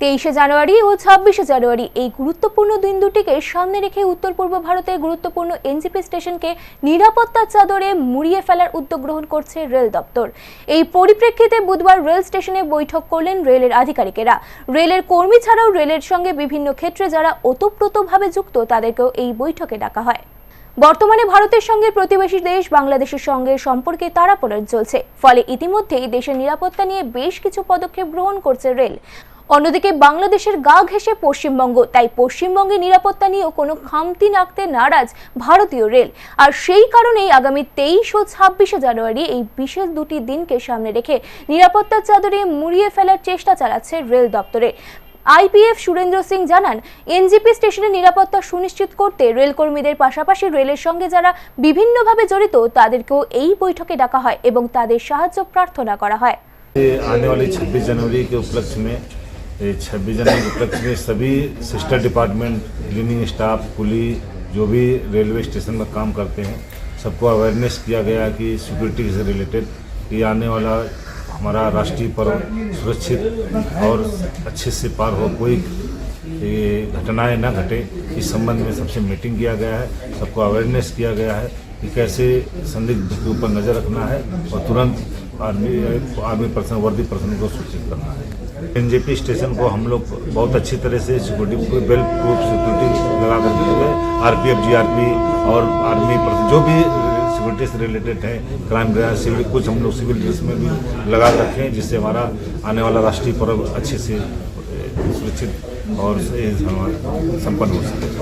তেইশে জানুয়ারি ও ছাব্বিশে জানুয়ারি এই গুরুত্বপূর্ণ দিন দুটিকে সামনে রেখে উত্তর পূর্ব ভারতের গুরুত্বপূর্ণ এনজিপি স্টেশনকে নিরাপত্তার চাদরে মুড়িয়ে ফেলার উদ্যোগ গ্রহণ করছে রেল দপ্তর। এই পরিপ্রেক্ষিতে বুধবার রেল স্টেশনে বৈঠক করলেন রেলের আধিকারিকেরা। রেলের কর্মী ছাড়াও রেলের সঙ্গে বিভিন্ন ক্ষেত্রে যারা ওতপ্রোতভাবে যুক্ত, তাদেরকেও এই বৈঠকে ডাকা হয়। বর্তমানে ভারতের সঙ্গে প্রতিবেশী দেশ বাংলাদেশের সঙ্গে সম্পর্কে তাড়াপড় চলছে। ফলে ইতিমধ্যেই দেশের নিরাপত্তা নিয়ে বেশ কিছু পদক্ষেপ গ্রহণ করছে রেল। অন্যদিকে বাংলাদেশের গা ঘেঁষে পশ্চিমবঙ্গ তাই পশ্চিমবঙ্গের নিরাপত্তা নিয়েও কোনো খামতি রাখতে নারাজ ভারতীয় রেল আর সেই কারণেই আগামী তেইশ ও ছাব্বিশে জানুয়ারি এই বিশেষ দুটি দিনকে সামনে রেখে নিরাপত্তার চাদরে মুড়িয়ে ফেলার চেষ্টা চালাচ্ছে রেল দপ্তরে আইপিএফ সুরেন্দ্র সিং জানান এনজিপি স্টেশনের নিরাপত্তা সুনিশ্চিত করতে রেলকর্মীদের পাশাপাশি রেলের সঙ্গে যারা বিভিন্নভাবে জড়িত তাদেরকেও এই বৈঠকে ডাকা হয় এবং তাদের সাহায্য প্রার্থনা করা হয় ये आने वाली 26 जनवरी के उपलक्ष्य में 26 जनवरी के उपलक्ष्य में सभी sister department cleaning staff police जो भी रेलवे स्टेशन में काम करते हैं, सबको अवेयरनेस किया गया कि सिक्योरिटी से रिलेटेड कि आने वाला हमारा राष्ट्रीय पर्व सुरक्षित और अच्छे से पार हो, कोई घटनाएँ ना घटे, इस संबंध में सबसे मीटिंग किया गया है, सबको अवेयरनेस किया गया है कि कैसे संदिग्ध के ऊपर नज़र रखना है और तुरंत आर्मी आर्मी पर्सन वर्दी पर्सन को सूचित करना है। एनजेपी स्टेशन को हम लोग बहुत अच्छी तरह से सिक्योरिटी बेल प्रूफ सिक्योरिटी लगा कर दिए गए। आरपीएफ जीआरपी और आर्मी जो भी सिक्योरिटी से रिलेटेड है क्राइम ब्रांच सिविल कुछ हम लोग सिविल ड्रेस में भी लगा रखे हैं, जिससे हमारा आने वाला राष्ट्रीय पर्व अच्छे से सुरक्षित और संपन्न हो सके।